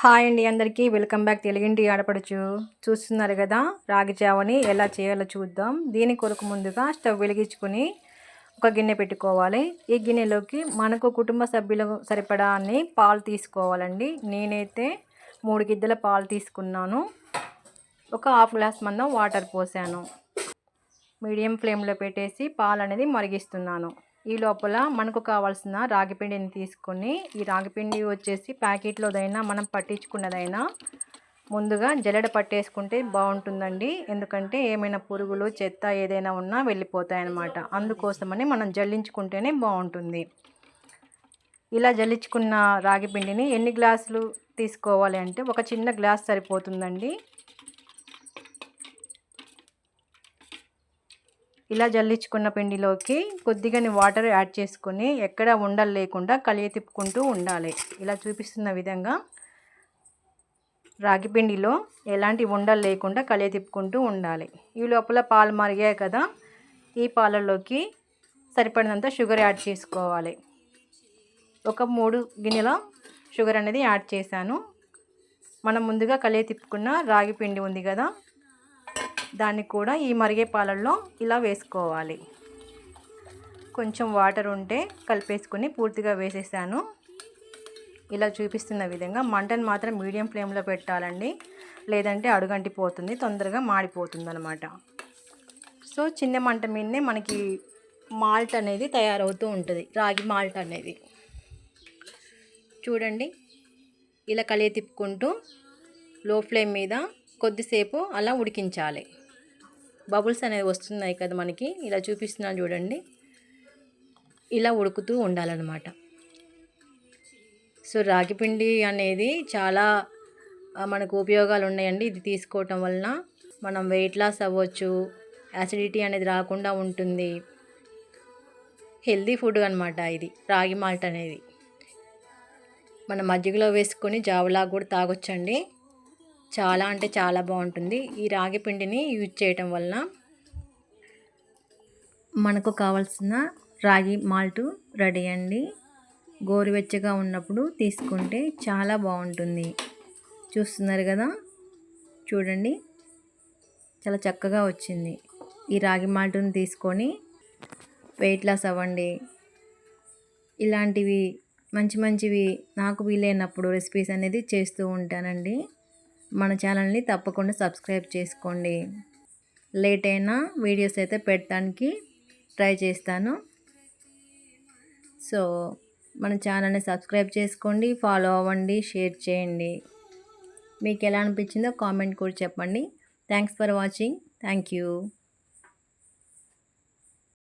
Hi అండి అందరికీ. Welcome back తెలుగింటి ఆడపడుచు. చూస్తున్నారు కదా రాగి జావని ఎలా చేయాలో చూద్దాం. దీని కొరకు ముందుగా స్టవ్ వెలిగించుకొని ఒక గిన్నె పెట్టుకోవాలి. ఈ గిన్నెలోకి మనకు కుటుంబ సభ్యులకు సరిపడా అన్ని పాలు తీసుకోవాలండి. నేనైతే మూడు గిద్దెల పాలు తీసుకున్నాను. ఒక హాఫ్ గ్లాస్ మందం వాటర్ పోసాను. మీడియం ఫ్లేమ్లో పెట్టేసి పాలు అనేది మరిగిస్తున్నాను. ఈ లోపల మనకు కావాల్సిన రాగిపిండిని తీసుకొని ఈ రాగిపిండి వచ్చేసి ప్యాకెట్లోదైనా మనం పట్టించుకున్నదైనా ముందుగా జల్లెడ పట్టేసుకుంటే బాగుంటుందండి. ఎందుకంటే ఏమైనా పురుగులు చెత్త ఏదైనా ఉన్నా వెళ్ళిపోతాయన్నమాట. అందుకోసమని మనం జల్లించుకుంటేనే బాగుంటుంది. ఇలా జల్లించుకున్న రాగి పిండిని ఎన్ని గ్లాసులు తీసుకోవాలి అంటే ఒక చిన్న గ్లాస్ సరిపోతుందండి. ఇలా జల్లించుకున్న పిండిలోకి కొద్దిగాని వాటర్ యాడ్ చేసుకొని ఎక్కడ ఉండలు లేకుండా కలియ తిప్పుకుంటూ ఉండాలి. ఇలా చూపిస్తున్న విధంగా రాగి పిండిలో ఎలాంటి ఉండలు లేకుండా కలియ తిప్పుకుంటూ ఉండాలి. ఈ లోపల పాలు మరిగాయి కదా ఈ పాలలోకి సరిపడినంత షుగర్ యాడ్ చేసుకోవాలి. ఒక మూడు గిన్నెల షుగర్ అనేది యాడ్ చేశాను. మనం ముందుగా కలియ తిప్పుకున్న రాగి పిండి ఉంది కదా దాన్ని కూడా ఈ మరిగే పాలల్లో ఇలా వేసుకోవాలి. కొంచెం వాటర్ ఉంటే కలిపేసుకుని పూర్తిగా వేసేసాను. ఇలా చూపిస్తున్న విధంగా మంటను మాత్రం మీడియం ఫ్లేమ్లో పెట్టాలండి. లేదంటే అడుగంటిపోతుంది తొందరగా మాడిపోతుంది అనమాట సో చిన్న మంట మీదనే మనకి మాల్ట్ అనేది తయారవుతూ ఉంటుంది రాగి మాల్ట్ అనేది. చూడండి ఇలా కలియ తిప్పుకుంటూ లో ఫ్లేమ్ మీద కొద్దిసేపు అలా ఉడికించాలి. బబుల్స్ అనేవి వస్తున్నాయి కదా మనకి. ఇలా చూపిస్తున్నాను చూడండి. ఇలా ఉడుకుతూ ఉండాలన్నమాట. సో రాగిపిండి అనేది చాలా మనకు ఉపయోగాలు ఉన్నాయండి. ఇది తీసుకోవటం వలన మనం వెయిట్ లాస్ అవ్వచ్చు యాసిడిటీ అనేది రాకుండా ఉంటుంది. హెల్దీ ఫుడ్ అనమాట ఇది రాగి మాల్ట్ అనేది. మన మజ్జిగలో వేసుకొని జావలా కూడా తాగొచ్చండి. చాలా అంటే చాలా బాగుంటుంది. ఈ రాగి పిండిని యూజ్ చేయటం వలన మనకు కావాల్సిన రాగి మాల్ట్ రెడీ అండి. గోరువెచ్చగా ఉన్నప్పుడు తీసుకుంటే చాలా బాగుంటుంది. చూస్తున్నారు కదా? చూడండి. చాలా చక్కగా వచ్చింది. ఈ రాగి మాల్ట్ని తీసుకొని వెయిట్ లాస్ అవ్వండి. ఇలాంటివి మంచి మంచివి నాకు వీలైనప్పుడు రెసిపీస్ అనేది చేస్తూ ఉంటానండి. మన ఛానల్ని తప్పకుండా సబ్స్క్రైబ్ చేసుకోండి. లేట్ అయినా వీడియోస్ అయితే పెట్టడానికి ట్రై చేస్తాను. సో మన ఛానల్ని సబ్స్క్రైబ్ చేసుకోండి ఫాలో అవ్వండి షేర్ చేయండి. మీకు ఎలా అనిపించిందో కామెంట్ కూడా చెప్పండి. Thanks for watching. Thank you.